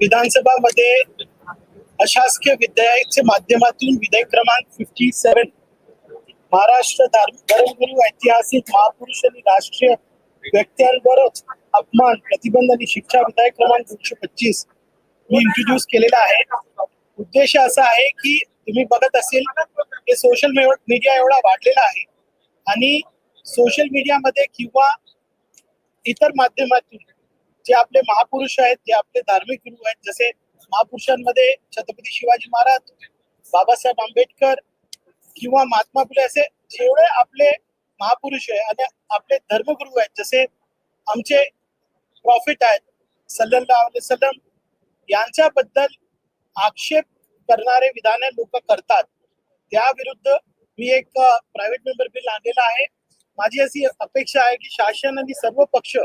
विधानसभामध्ये अशासकीय विधेयकच्या माध्यमातून विधेयक क्रमांक फिफ्टी सेवन महाराष्ट्र धर्मगुरु ऐतिहासिक महापुरुष आणि राष्ट्रीय व्यक्त्यांवरच अपमान प्रतिबंध आणि शिक्षा विधेयक क्रमांक दोनशे पच्चीस मी इंट्रोड्यूस केलेला आहे. उद्देश असा आहे की तुम्ही बघत असेल हे सोशल मीडिया एवढा वाढलेला आहे आणि सोशल मीडियामध्ये किंवा इतर माध्यमातून जे आपले महापुरुष आहेत जे आपले धार्मिक गुरु आहेत जसे महापुरुषांमध्ये छत्रपती शिवाजी महाराज बाबासाहेब आंबेडकर किंवा महात्मा फुले असे जेवढे आपले महापुरुष आहे आणि आपले धर्मगुरु आहेत जसे आमचे प्रॉफिट आहेत सल्लल्लाहु अलैहि यांच्याबद्दल आक्षेप करणारे विधाने लोक करतात. त्या विरुद्ध मी एक प्रायव्हेट मेंबर बिल आणलेला आहे. माझी अशी अपेक्षा आहे की शासन आणि सर्व पक्ष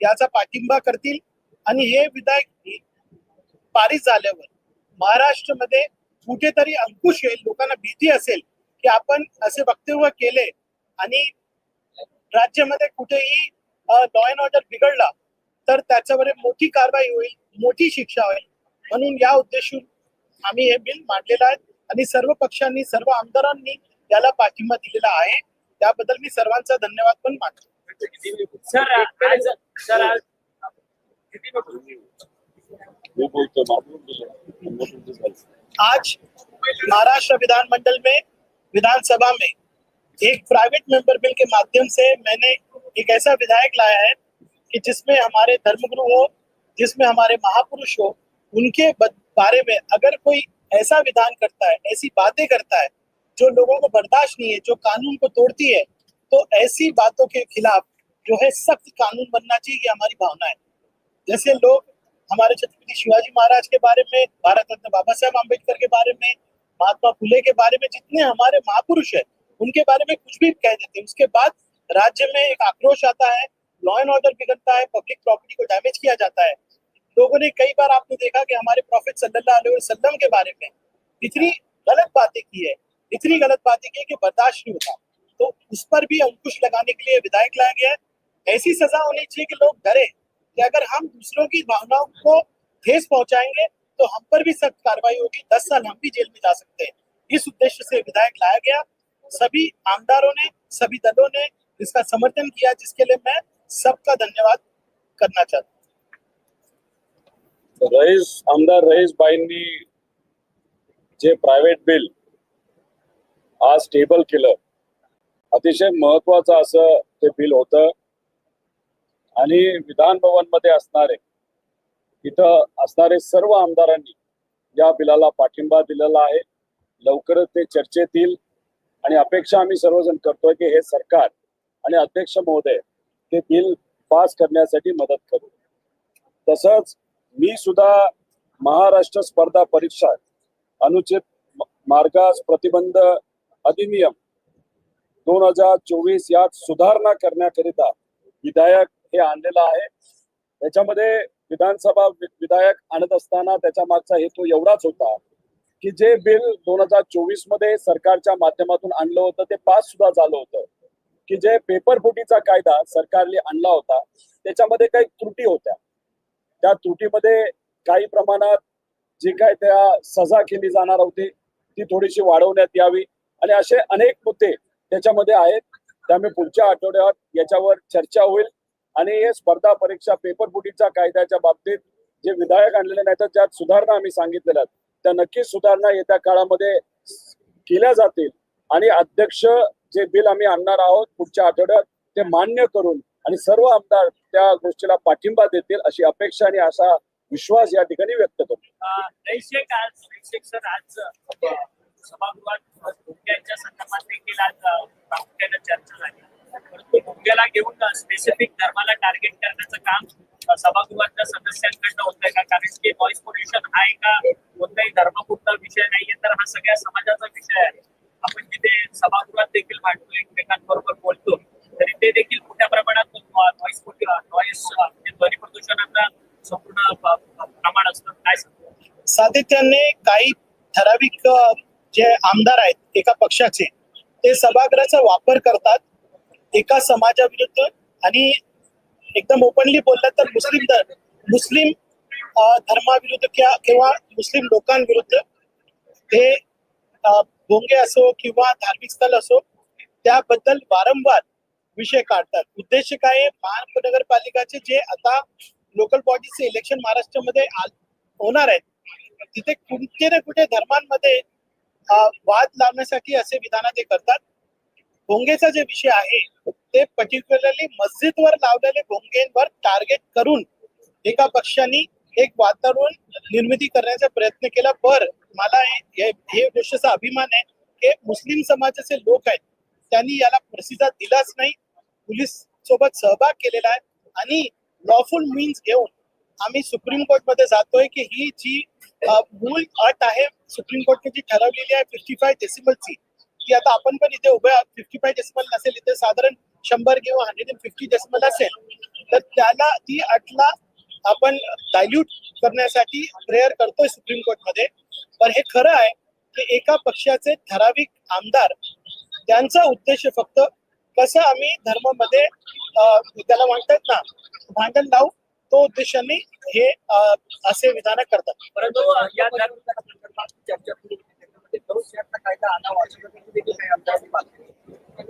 याचा पाठिंबा करतील. आणि हे विधायक पारित झाल्यावर महाराष्ट्रामध्ये कुठेतरी अंकुश येईल लोकांना भीती असेल की आपण असे वक्तव्य केले आणि राज्यामध्ये कुठेही लॉ अँड ऑर्डर बिघडला तर त्याच्यावर मोठी कारवाई होईल मोठी शिक्षा होईल. म्हणून या उद्देशून आम्ही हे बिल मांडलेलं आहे आणि सर्व पक्षांनी सर्व आमदारांनी याला पाठिंबा दिलेला आहे. त्याबद्दल मी सर्वांचा धन्यवाद पण मानतो. सर सर आज. आज महाराष्ट्र विधानमंडल में, विधानसभा में एक प्राइवेट मेंबर बिल के माध्यम से मैंने एक ऐसा विधायक लाया है कि जिसमें हमारे धर्मगुरु हो, जिसमें हमारे महापुरुष हो, उनके बारे में अगर कोई ऐसा विधान करता है, ऐसी बातें करता है, जो लोगों को बर्दाश्त नहीं है, जो कानून को तोड़ती है तो ऐसी बातों के खिलाफ जो है सख्त कानून बनना चाहिए, ये हमारी भावना है। जैसे लोग हमारे छत्रपति शिवाजी महाराज के बारे में, भारत रत्न बाबा साहेब आम्बेडकर के बारे में, महात्मा फुले के बारे में जितने हमारे महापुरुष है, उनके बारे में कुछ भी कह देते हैं। उसके बाद राज्य में एक आक्रोश आता है लॉ एंड ऑर्डर बिगड़ता है पब्लिक प्रॉपर्टी को डैमेज किया जाता है। लोगों ने कई बार आपने देखा कि हमारे प्रॉफिट वसल्लम के बारे में इतनी गलत बातें की है, इतनी गलत बातें की है कि बर्दाश्त नहीं होता। तो उस पर भी अंकुश लगाने के लिए विधायक लाया गया है। ऐसी सजा होनी चाहिए कि लोग डरे कि अगर हम दूसरों की भावनाओं को ठेस पहुंचाएँगे तो हम पर भी सख्त कार्रवाई होगी। दस साल हम भी जेल में जा सकते हैं। इस उद्देश्य से विधायक लाया गया। सभी आमदारों ने, सभी दलों ने इसका समर्थन किया, जिसके लिए मैं सबका धन्यवाद करना चाहता हूँ। रईस, आमदार रईस बाईंनी जे प्रायव्हेट बिल, आज टेबल केलं, अतिशय महत्वाचं असं ते बिल होतं. आणि विधान भवनमध्ये असणारे इथं असणारे सर्व आमदारांनी या बिलाला पाठिंबा दिलेला आहे. लवकरच ते चर्चेत येईल आणि अपेक्षा आम्ही सर्वजण करतोय की हे सरकार आणि अध्यक्ष महोदय ते बिल पास करण्यासाठी मदत करू. तसंच मी सुद्धा महाराष्ट्र स्पर्धा परीक्षा अनुचित मार्गास प्रतिबंध अधिनियम दोन हजार चोवीस यात सुधारणा करण्याकरिता विधायक हे आणलेलं आहे. त्याच्यामध्ये विधानसभा विधायक आणत असताना त्याच्या मागचा हेतू एवढाच होता की जे बिल दोन हजार चोवीसमध्ये सरकारच्या माध्यमातून आणलं होतं ते पास सुद्धा झालं होतं. की जे पेपर फुटीचा कायदा सरकारने आणला होता त्याच्यामध्ये काही त्रुटी होत्या. त्या त्रुटीमध्ये काही प्रमाणात जी काय त्या सजा केली जाणार होती ती थोडीशी वाढवण्यात यावी. आणि असे अनेक मुद्दे त्याच्यामध्ये आहेत. त्यामुळे पुढच्या आठवड्यात याच्यावर चर्चा होईल. आणि हे स्पर्धा परीक्षा पेपर फुटीच्या कायद्याच्या बाबतीत जे विधायक आणलेले नाही तर त्यात सुधारणा आम्ही सांगितलेल्या त्या नक्कीच सुधारणा येत्या काळामध्ये केल्या जातील. आणि अध्यक्ष जे बिल आम्ही आणणार आहोत पुढच्या आठवड्यात ते मान्य करून आणि सर्व आमदार त्या गोष्टीला पाठिंबा देतील अशी अपेक्षा आणि असा विश्वास या ठिकाणी व्यक्त करतो. नैशिक घेऊन स्पेसिफिक धर्माला टार्गेट करण्याचं काम सभागृहातल्या सदस्यांकडनं होतंय का? कारण की नॉईस पोल्युशन हा एका कोणताही धर्मपुरता विषय नाहीये तर हा सगळ्या समाजाचा विषय आहे. आपण जिथे सभागृहात देखील मांडतो एकमेकांबरोबर बोलतो तरी ते देखील मोठ्या प्रमाणात नॉईस नॉईस म्हणजे ध्वनी प्रदूषणाचा संपूर्ण प्रमाण असतं. काय सांगतो सातत्याने काही ठराविक जे आमदार आहेत एका पक्षाचे ते सभागृहाचा वापर करतात. एका समाजाविरुद्ध आणि एकदम ओपनली बोललं तर मुस्लिम धर- मुस्लिम धर्माविरुद्ध किंवा किंवा मुस्लिम लोकांविरुद्ध ते भोंगे असो किंवा धार्मिक स्थळ असो त्याबद्दल वारंवार विषय काढतात. उद्देश काय आहे? महानगरपालिकाचे जे आता लोकल बॉडीचे इलेक्शन महाराष्ट्रामध्ये आ- होणार आहेत तिथे कुठे ना कुठे धर्मांमध्ये वाद लावण्यासाठी असे विधान ते करतात. भोंगेचा जे विषय आहे ते पर्टिक्युलरली मस्जिदवर लावलेले भोंगेंवर टार्गेट करून एका पक्षाने एक वातावरण निर्मिती करण्याचा प्रयत्न केला. पर मला हे- गोष्टीचा अभिमान आहे की मुस्लिम समाजाचे लोक आहेत त्यांनी याला प्रतिसाद दिलाच नाही. पोलीस सोबत सहभाग केलेला आहे आणि लॉफुल मीन्स घेऊन आम्ही सुप्रीम कोर्टमध्ये जातोय की ही जी मूल मूळ अट आहे सुप्रीम कोर्टने जी ठरवलेली आहे फिफ्टी फाय डेसिमलची की आता आपण पण इथे उभे आहोत. फिफ्टी फाय डेसिमल नसेल इथे साधारण शंभर किंवा हंड्रेड अँड फिफ्टी डेसिमल असेल तर त्याला ती अटला आपण डायल्यूट करण्यासाठी प्रेयर करतोय सुप्रीम कोर्टमध्ये. पण हे खरं आहे की एका पक्षाचे ठराविक आमदार त्यांचा उद्देश फक्त कसं आम्ही धर्मामध्ये त्याला म्हणतात ना भांडण लावू तो उद्देशाने हे असे विधान करतात. परंतु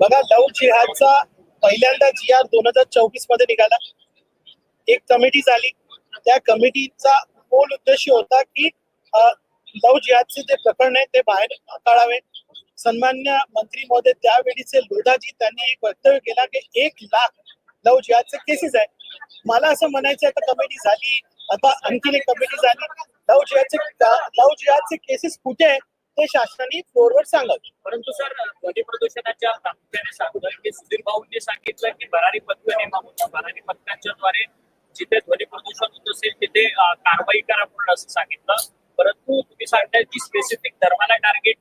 बघा लव जिहादचा पहिल्यांदा जिहाद दोन हजार चौवीसमध्ये निघाला. एक कमिटी झाली. त्या कमिटीचा मूल उद्देश होता की लव जिहादचे जे प्रकरण आहे ते बाहेर काढावे. सन्मान्य मंत्री महोदय त्यावेळीचे लोधाजी त्यांनी एक वक्तव्य केला की एक लाख लव जिहादचे केसेस आहे मला असं म्हणायचं आता कमिटी झाली. आता आणखीन एक कमिटी झाली. लव जिहादचे लव जिहादचे केसेस कुठे आहे ते शासनाने फोरवर सांगावे. परंतु सर ध्वनी प्रदूषणाच्या प्रामुख्याने सांगतोय की सुधीर भाऊंनी सांगितलं की भरारी पथक नेमा होता भरारी पथकांच्या द्वारे जिथे ध्वनी प्रदूषण होत असेल तिथे कारवाई करा पूर्ण असं सांगितलं. परंतु तुम्ही सांगताय की स्पेसिफिक धर्माला टार्गेट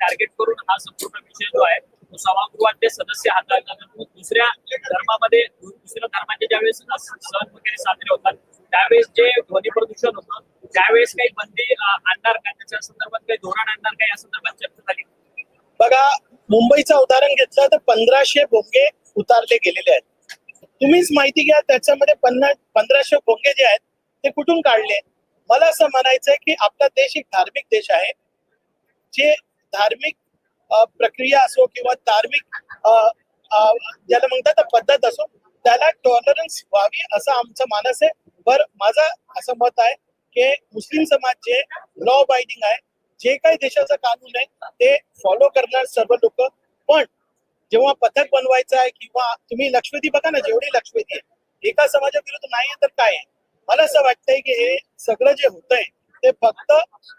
टार्गेट करून हा संपूर्ण विषय जो आहे तो सभागृहात ते सदस्य हाताळतात. मग दुसऱ्या धर्मामध्ये दुसऱ्या धर्माचे ज्यावेळेस सण वगैरे साजरे होतात त्यावेळेस जे ध्वनी प्रदूषण होतं त्यावेळेस काही बंदी आणणार का? त्याच्या संदर्भात काही धोरण आणणार का? या संदर्भात चर्चा झाली. बघा मुंबईचं उदाहरण घेतलं तर पंधराशे भोंगे उतारले गेलेले आहेत. तुम्हीच माहिती घ्या त्याच्यामध्ये पन्नास पंधराशे भोंगे जे आहेत ते कुठून काढले? मला असं म्हणायचंय की आपला देश एक धार्मिक देश आहे. जे धार्मिक प्रक्रिया असो किंवा धार्मिक ज्याला म्हणतात पद्धत असो त्याला टॉलरन्स व्हावी असं आमचं मानस आहे. बर माझा असं मत आहे की मुस्लिम समाज जे लॉ बायडिंग आहे. जे काही देशाचं कानून आहे ते फॉलो करणार सर्व लोक. पण जेव्हा पथक बनवायचं आहे किंवा तुम्ही लक्षवेधी बघा ना जेवढी लक्षवेधी आहे. एका समाजाविरुद्ध नाही आहे तर काय आहे? मला असं वाटतंय की हे सगळं जे होतंय ते फक्त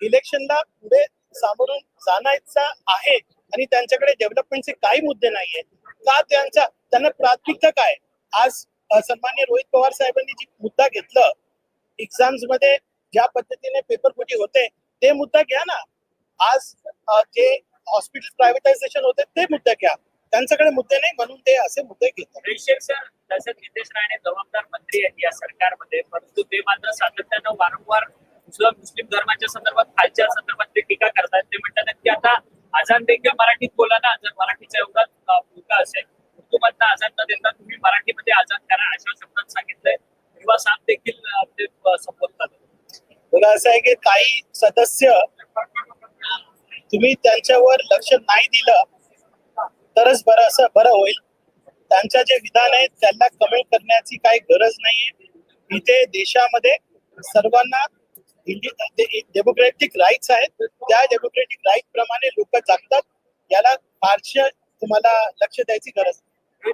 इलेक्शनला पुढे सामोरून जाण्याचा आहे आणि त्यांच्याकडे डेव्हलपमेंटचे काही मुद्दे नाहीये. का त्यांचा त्यांना प्राथमिकता काय? आज सन्मान्य रोहित पवार साहेबांनी जी मुद्दा घेतलं एक्झाम्समध्ये ज्या पद्धतीने पेपर फुटी होते ते मुद्दा घ्या ना. आज जे हॉस्पिटल प्रायव्हेटायझेशन होते ते मुद्दा घ्या. त्यांच्याकडे मुद्दे नाही म्हणून ते असे मुद्दे घेतात. प्रेक्षक नितेश राणे जबाबदार मंत्री आहेत या सरकारमध्ये परंतु ते मात्र सातत्यानं वारंवार मुस्लिम धर्माच्या संदर्भात खालच्या संदर्भात ते टीका करतात ते म्हणतात की आता आझाद देखील मराठीत बोला ना जर मराठीचा एवढा मुलगा असेल उर्दूमधनं आझाद न देता तुम्ही मराठीमध्ये आझाद करा अशा शब्दात सांगितलंय. किंवा साथ देखील ते संबोधतात. बघा असं आहे की काही सदस्य तुम्ही त्यांच्यावर लक्ष नाही दिलं तरच बरं असं बरं होईल. त्यांच्या जे विधान आहेत त्यांना कमेंट करण्याची काही गरज नाहीये. इथे देशामध्ये सर्वांना डेमोक्रेटिक राईट्स आहेत. त्या डेमोक्रेटिक राईट प्रमाणे लोक जगतात. याला फारशी तुम्हाला लक्ष द्यायची गरज नाही.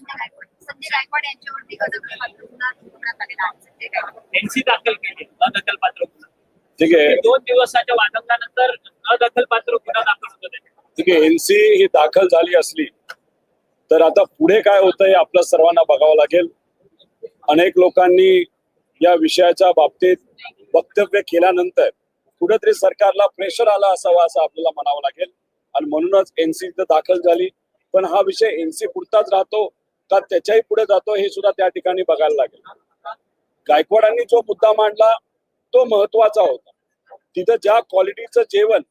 दादा, अं, संजय शिरसाट या संजय गायकवाड संजय गायकवाड यांच्यावरती गदर गुन्हा नोंदवण्यात आलेला आहे संजय गायकवाड एनसी दाखल केली. अदखलपात्र गुन्हा ठीक आहे. दोन दिवसाच्या वादंगानंतर अदखलपात्र गुन्हा दाखल होतो. ठीक आहे. एनसी ही दाखल झाली असली तर आता पुढे काय होतं हे आपल्या सर्वांना बघावं लागेल. अनेक लोकांनी या विषयाच्या बाबतीत वक्तव्य केल्यानंतर कुठेतरी सरकारला प्रेशर आला असावा असं आपल्याला म्हणावं लागेल. आणि म्हणूनच एनसी दाखल झाली. पण हा विषय एनसी पुरताच राहतो. का त्याच्याही पुढे जातो हे सुद्धा त्या ठिकाणी बघायला लागेल. गायकवाडांनी जो मुद्दा मांडला तो महत्त्वाचा होता. तिथं ज्या क्वालिटीचं जेवण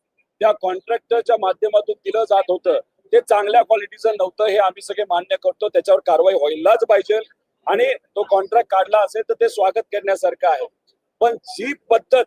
त्या कॉन्ट्रॅक्टरच्या माध्यमातून दिलं जात होतं ते चांगल्या क्वालिटीचं नव्हतं हे आम्ही सगळे मान्य करतो. त्याच्यावर कारवाई व्हायलाच पाहिजे आणि तो कॉन्ट्रॅक्ट काढला असेल तर ते स्वागत करण्यासारखं आहे. पण जी पद्धत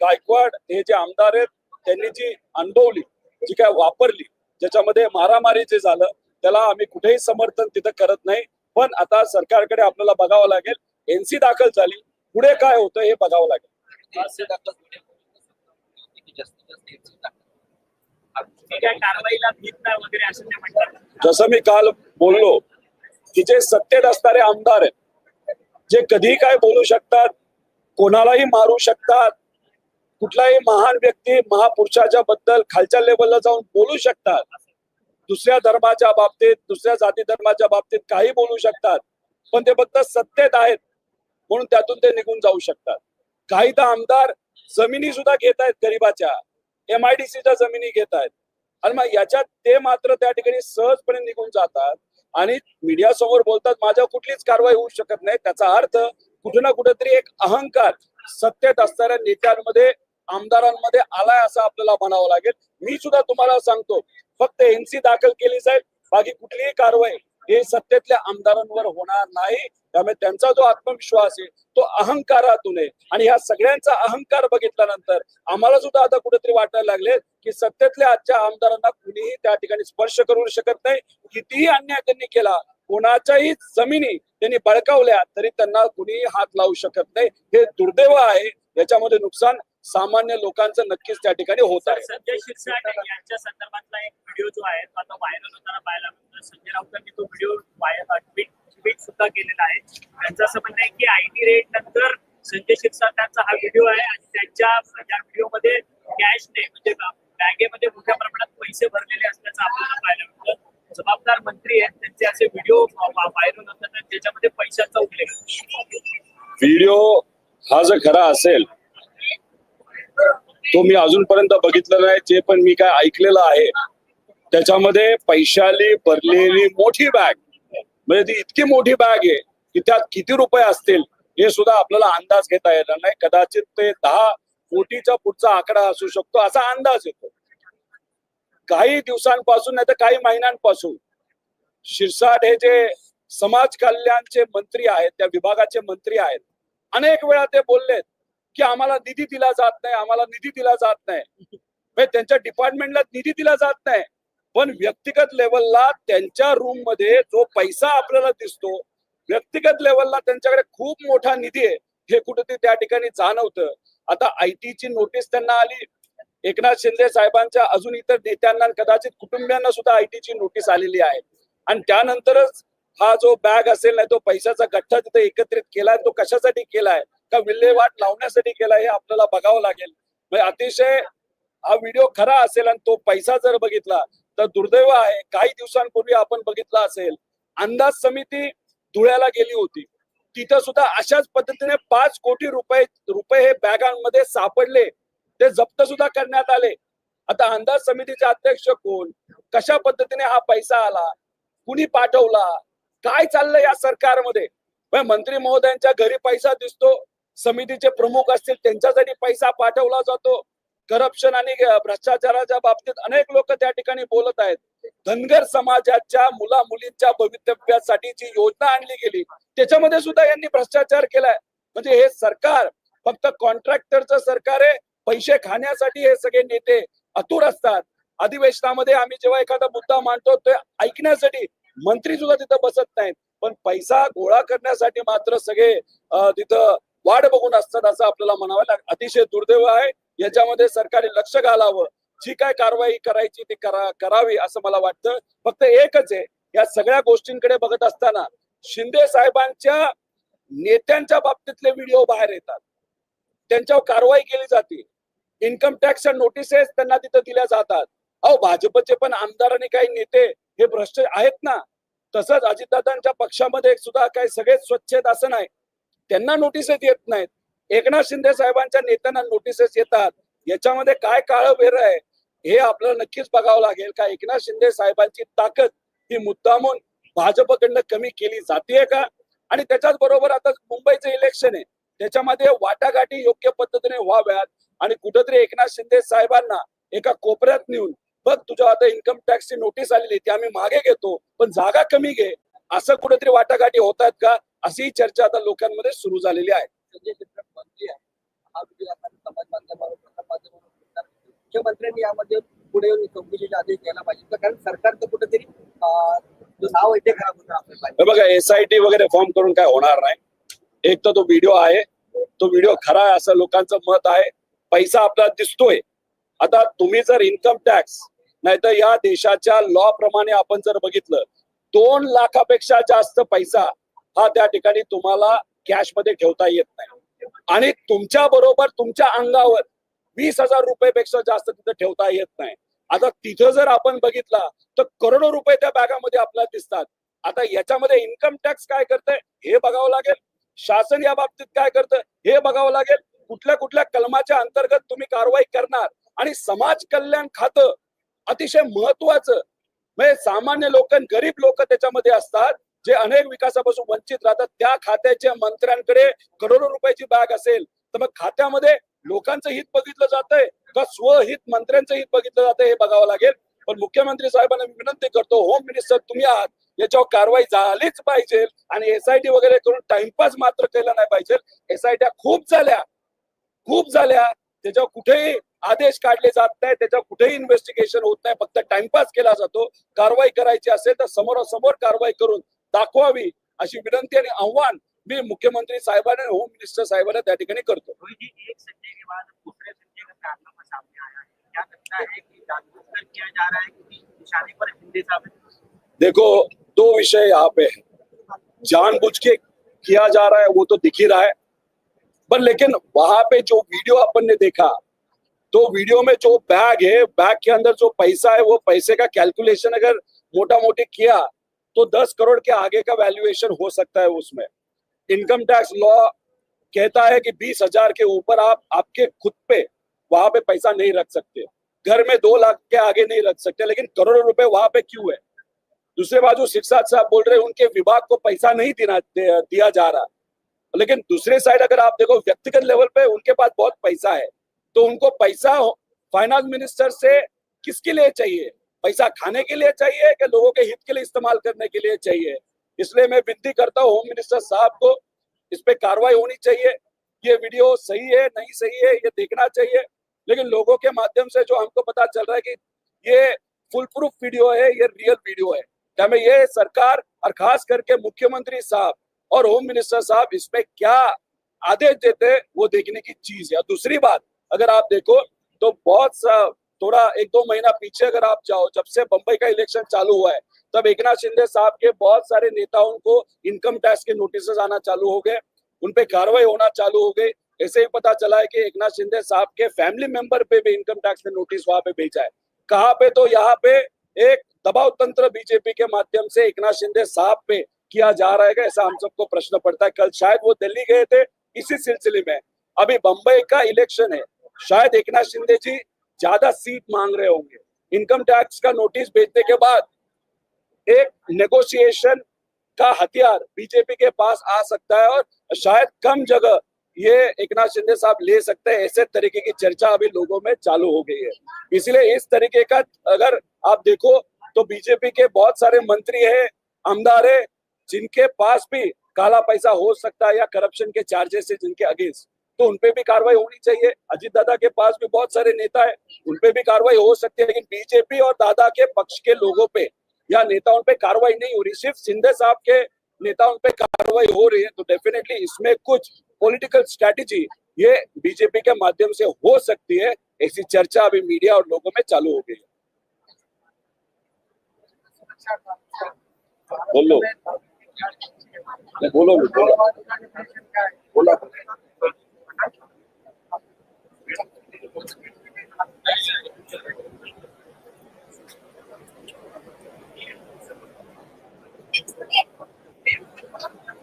गायकवाड हे जे आमदार आहेत त्यांनी जी अनुभवली जी काय वापरली ज्याच्यामध्ये मारामारी जे झालं त्याला आम्ही कुठेही समर्थन तिथं करत नाही. पण आता सरकारकडे आपल्याला बघावं लागेल एनसी दाखल झाली पुढे काय होतं हे बघावं लागेल. एनसी दाखल होण्यापूर्वी की जास्तीत जास्त एनसी दाखल ते काय कारवाईला भीत नाही वगैरे असं ते म्हणतात. जसं मी काल बोललो की जे सत्तेत असणारे आमदार आहेत जे कधी काय बोलू शकतात कोणालाही मारू शकतात कुठलाही महान व्यक्ती महापुरुषाच्या बद्दल खालच्या लेवलला जाऊन बोलू शकतात दुसऱ्या धर्माच्या बाबतीत दुसऱ्या जाती धर्माच्या बाबतीत काही बोलू शकतात पण ते फक्त सत्तेत आहेत म्हणून त्यातून ते निघून जाऊ शकतात. काही तर आमदार जमिनी सुद्धा घेत आहेत गरीबाच्या एम आय डी सीच्या जमिनी घेत आहेत. आणि मग याच्यात ते मात्र त्या ठिकाणी सहजपणे निघून जातात आणि मीडिया समोर बोलतात माझ्या कुठलीच कारवाई होऊ शकत नाही. त्याचा अर्थ कुठे ना कुठेतरी एक अहंकार सत्तेत असणाऱ्या नेत्यांमध्ये आमदारांमध्ये आलाय असं आपल्याला म्हणावं लागेल. मी सुद्धा तुम्हाला सांगतो फक्त एनसी दाखल केली जाईल बाकी कुठलीही कारवाई हे सत्तेतल्या आमदारांवर होणार नाही. त्यामुळे त्यांचा जो आत्मविश्वास आहे तो अहंकारातून आहे. आणि ह्या सगळ्यांचा अहंकार बघितल्यानंतर आम्हाला सुद्धा आता कुठेतरी वाटायला लागले की सत्तेतल्या आजच्या आमदारांना कुणीही त्या ठिकाणी स्पर्श करू शकत नाही. कितीही अन्याय त्यांनी केला कोणाच्याही जमिनी त्यांनी बळकावल्या तरी त्यांना कुणीही हात लावू शकत नाही. हे दुर्दैव आहे. याच्यामध्ये नुकसान सामान्य लोकांचं नक्कीच त्या ठिकाणी होत आहे. संजय शिरसाट यांच्या संदर्भातला एक व्हिडिओ जो आहे तो आता व्हायरल होताना पाहायला मिळतो संजय राऊतांनी तो व्हिडिओ ट्विट ट्विट सुद्धा केलेला आहे. त्यांचं असं म्हणणं आहे की आयटी रेट नंतर संजय शिरसाटांचा हा व्हिडिओ आहे आणि त्यांच्या या व्हिडिओमध्ये कॅशने म्हणजे बॅगेमध्ये मोठ्या प्रमाणात पैसे भरलेले असल्याचं आपल्याला पाहायला मिळतं जबाबदार मंत्री आहेत त्यांचे असे व्हिडिओ व्हायरल होतात त्याच्यामध्ये पैशाचा उल्लेख. व्हिडिओ हा जर खरा असेल तो मी अजूनपर्यंत बघितलेला नाही जे पण मी काय ऐकलेलं आहे त्याच्यामध्ये पैशाली भरलेली मोठी बॅग म्हणजे ती इतकी मोठी बॅग आहे की त्यात किती रुपये असतील हे सुद्धा आपल्याला अंदाज घेता येणार नाही. कदाचित ते दहा कोटीचा पुढचा आकडा असू शकतो असा अंदाज येतो. काही दिवसांपासून नाही तर काही महिन्यांपासून शिरसाट हे जे समाज कल्याणचे मंत्री आहेत त्या विभागाचे मंत्री आहेत अनेक वेळा ते बोललेत की आम्हाला निधी दिला जात नाही आम्हाला निधी दिला जात नाही. म्हणजे त्यांच्या डिपार्टमेंटला निधी दिला जात नाही. पण व्यक्तिगत लेवलला त्यांच्या रूममध्ये जो पैसा आपल्याला दिसतो व्यक्तिगत लेवलला त्यांच्याकडे खूप मोठा निधी आहे. हे कुठेतरी त्या ठिकाणी जाणवतं. आता आय ची नोटीस त्यांना आली. एकनाथ शिंदे साहेबांच्या अजून इतर नेत्यांना कदाचित कुटुंबियांना सुद्धा आयटीची नोटीस आलेली आहे. आणि त्यानंतरच हा जो बॅग असेल नाही तो पैशाचा गठ्ठा तिथे एकत्रित केलाय तो कशासाठी केलाय? का विल्हेवाट लावण्यासाठी केला हे आपल्याला बघावं लागेल. म्हणजे अतिशय हा व्हिडिओ खरा असेल आणि तो पैसा जर बघितला तर दुर्दैव आहे. काही दिवसांपूर्वी आपण बघितला असेल अंदाज समिती धुळ्याला गेली होती. तिथं सुद्धा अशाच पद्धतीने पाच कोटी रुपये रुपये हे बॅगांमध्ये सापडले. ते जप्त सुद्धा करण्यात आले. आता अंदाज समितीचे अध्यक्ष कोण? कशा पद्धतीने हा पैसा आला? कुणी पाठवला? काय चाललंय या सरकारमध्ये? मंत्री महोदयांच्या घरी पैसा दिसतो समितीचे प्रमुख असतील त्यांच्यासाठी पैसा पाठवला जातो. करप्शन आणि भ्रष्टाचाराच्या बाबतीत अनेक लोक त्या ठिकाणी बोलत आहेत. धनगर समाजाच्या मुला मुलींच्या भवितव्यासाठी जी योजना आणली गेली त्याच्यामध्ये सुद्धा यांनी भ्रष्टाचार केलाय. म्हणजे हे सरकार फक्त कॉन्ट्रॅक्टरचं सरकार आहे. पैसे खाण्यासाठी हे सगळे नेते अतुर असतात. अधिवेशनामध्ये आम्ही जेव्हा एखादा मुद्दा मांडतो ते ऐकण्यासाठी मंत्री सुद्धा तिथं बसत नाहीत. पण पैसा गोळा करण्यासाठी मात्र सगळे तिथं वाट बघून असतात असं आपल्याला म्हणावं लागतं अतिशय दुर्दैव आहे. याच्यामध्ये सरकारने लक्ष घालावं. जी काय कारवाई करायची ती करा करावी असं मला वाटतं. फक्त एकच आहे या सगळ्या गोष्टींकडे बघत असताना शिंदे साहेबांच्या नेत्यांच्या बाबतीतले व्हिडिओ बाहेर येतात. त्यांच्यावर कारवाई केली जाते. इन्कम टॅक्सच्या नोटिसेस त्यांना तिथं दिल्या जातात. अहो भाजपचे पण आमदार आणि काही नेते हे भ्रष्ट आहेत ना? तसंच अजितदादांच्या पक्षामध्ये सुद्धा काही सगळेच स्वच्छ आहेत असं नाही. त्यांना नोटिसेस येत नाहीत. एकनाथ शिंदे साहेबांच्या नेत्यांना नोटिसेस येतात. याच्यामध्ये काय काळ वेर आहे हे आपल्याला नक्कीच बघावं लागेल का? एकनाथ शिंदे साहेबांची ताकद ही मुद्दामून भाजपकडनं कमी केली जाते का? आणि त्याच्याच बरोबर आता मुंबईचं इलेक्शन आहे. त्याच्यामध्ये वाटाघाटी योग्य पद्धतीने व्हाव्यात आणि कुठेतरी एकनाथ शिंदे साहेबांना एका कोपऱ्यात नेऊन बघ तुझ्या आता इन्कम टॅक्सची नोटीस आलेली ती आम्ही मागे घेतो पण जागा कमी घे. असं कुठेतरी वाटाघाटी होत आहेत का? अशी चर्चा आता लोकांमध्ये सुरू झालेली आहे. हा. मुख्यमंत्र्यांनी यामध्ये पुढे येऊन चौकशीचे आदेश द्यायला पाहिजे. कारण सरकारचं कुठेतरी नाव ते खराब होतं हे बघा एसआयटी वगैरे फॉर्म करून काय होणार नाही. एक तर तो व्हिडिओ आहे. तो व्हिडिओ खरा आहे असं लोकांचं मत आहे. पैसा आपला दिसतोय. आता तुम्ही जर इन्कम टॅक्स नाहीतर या देशाच्या लॉ प्रमाणे आपण जर बघितलं दोन लाखापेक्षा जास्त पैसा हा त्या ठिकाणी तुम्हाला कॅशमध्ये ठेवता येत नाही. आणि तुमच्या बरोबर तुमच्या अंगावर वीस हजार रुपयेपेक्षा जास्त तिथं ठेवता येत नाही. आता तिथं जर आपण बघितला तर करोडो रुपये त्या बॅगामध्ये आपल्याला दिसतात. आता याच्यामध्ये इन्कम टॅक्स काय करतंय? हे बघावं लागेल. शासन या बाबतीत काय करतं हे बघावं लागेल. कुठल्या कुठल्या कलमाच्या अंतर्गत तुम्ही कारवाई करणार? आणि समाज कल्याण खातं अतिशय महत्वाचं म्हणजे सामान्य लोक गरीब लोक त्याच्यामध्ये असतात. जे अनेक विकासापासून वंचित राहतात त्या खात्याच्या मंत्र्यांकडे करोडो रुपयाची बॅग असेल. तर मग खात्यामध्ये लोकांचं हित बघितलं जातंय का स्वहित मंत्र्यांचं हित बघितलं जातंय हे बघावं लागेल. पण मुख्यमंत्री साहेबांना विनंती करतो होम मिनिस्टर तुम्ही आहात. याच्यावर कारवाई झालीच पाहिजे आणि एसआयटी वगैरे करून टाइमपास मात्र केला नाही पाहिजे. एसआयट्या खूप झाल्या खूप झाल्या. त्याच्यावर कुठेही आदेश काढले जात नाही त्याच्यावर कुठेही इन्व्हेस्टिगेशन होत नाही. फक्त टाइमपास केला जातो. कारवाई करायची असेल तर समोरासमोर कारवाई करून दाखवावी अशी विनंती आणि आव्हान मी मुख्यमंत्री साहेबांना आणि होम मिनिस्टर साहेबांना त्या ठिकाणी करतो? देखो दो विषय यहाँ पे है। जानबूझ के किया जा रहा है वो तो दिख ही रहा है। पर लेकिन वहाँ पे जो वीडियो अपन ने देखा तो वीडियो में जो बैग है बैग के अंदर जो पैसा है वो पैसे का कैलकुलेशन अगर मोटा मोटी किया तो दस करोड़ के आगे का वैल्यूएशन हो सकता है उसमें। इनकम टैक्स लॉ कहता है कि बीस हज़ार के ऊपर आप, आपके खुद पे, वहाँ पे पैसा नहीं रख सकते। घर में दो लाख के आगे नहीं रख सकते, लेकिन करोड़ों रुपए वहाँ पे क्यों है? दूसरे बाजू शिक्षा साहब बोल रहे हैं, उनके विभाग को पैसा नहीं देना दिया जा रहा। लेकिन दूसरे साइड अगर आप देखो, व्यक्तिगत लेवल पे उनके पास बहुत पैसा है। तो उनको पैसा फाइनेंस मिनिस्टर से किसके लिए चाहिए? पैसा खाने के लिए चाहिए कि लोगों के हित के लिए इस्तेमाल करने के लिए चाहिए? इसलिए मैं विनती करता हूँ, होम मिनिस्टर साहब को इस पे कार्रवाई होनी चाहिए। ये वीडियो सही है, नहीं सही है, ये देखना चाहिए। लेकिन लोगों के माध्यम से जो हमको पता चल रहा है कि ये फुल प्रूफ वीडियो है, ये रियल वीडियो है। क्या मैं ये सरकार और खास करके मुख्यमंत्री साहब और होम मिनिस्टर साहब इसमें क्या आदेश देते वो देखने की चीज़ है। दूसरी बात, अगर आप देखो तो बहुत सा थोड़ा एक दो महीना पीछे अगर आप जाओ, जब से बंबई का इलेक्शन चालू हुआ है, तब एकनाथ शिंदे साहब के बहुत सारे नेताओं को इनकम टैक्स के नोटिस आना चालू हो गए, उन पे कार्रवाई होना चालू हो गई। ऐसे ही पता चला है कि एकनाथ शिंदे साहब के फैमिली मेंबर पे भी इनकम टैक्स में नोटिस वहाँ पे भेजा है। कहाँ पे? तो यहाँ पे एक दबाव तंत्र बीजेपी के माध्यम से एकनाथ शिंदे साहब पे किया जा रहा है, ऐसा हम सबको प्रश्न पड़ता है। कल शायद वो दिल्ली गए थे, इसी सिलसिले में। अभी बंबई का इलेक्शन है, शायद एकनाथ शिंदे जी ज़्यादा सीट मांग रहे होंगे। इनकम टैक्स का नोटिस भेजने के बाद एक नेगोशिएशन का हथियार बीजेपी के पास आ सकता है और शायद कम जगह ये एक नाथ शिंदे साहब ले सकते हैं। ऐसे तरीके की चर्चा अभी लोगों में चालू हो गई है। इसलिए इस तरीके का अगर आप देखो तो बीजेपी के बहुत सारे मंत्री है, आमदार है, जिनके पास भी काला पैसा हो सकता है या करप्शन के चार्जेस है जिनके अगेंस्ट तो उनपे भी कार्रवाई होनी चाहिए। अजीत दादा के पास भी बहुत सारे नेता है, उनपे भी कार्रवाई हो सकती है, लेकिन बीजेपी और दादा के पक्ष के लोगों पे या नेताओं पे कार्रवाई नहीं हो रही। सिर्फ़ शिंदे साहब के नेताओं पे कार्रवाई हो रही है तो डेफिनेटली इसमें कुछ पॉलिटिकल स्ट्रेटेजी ये बीजेपी के माध्यम से हो सकती है। ऐसी चर्चा अभी मीडिया और लोगों में चालू हो गई है। बोलो बोलो। बोलो। Thank you.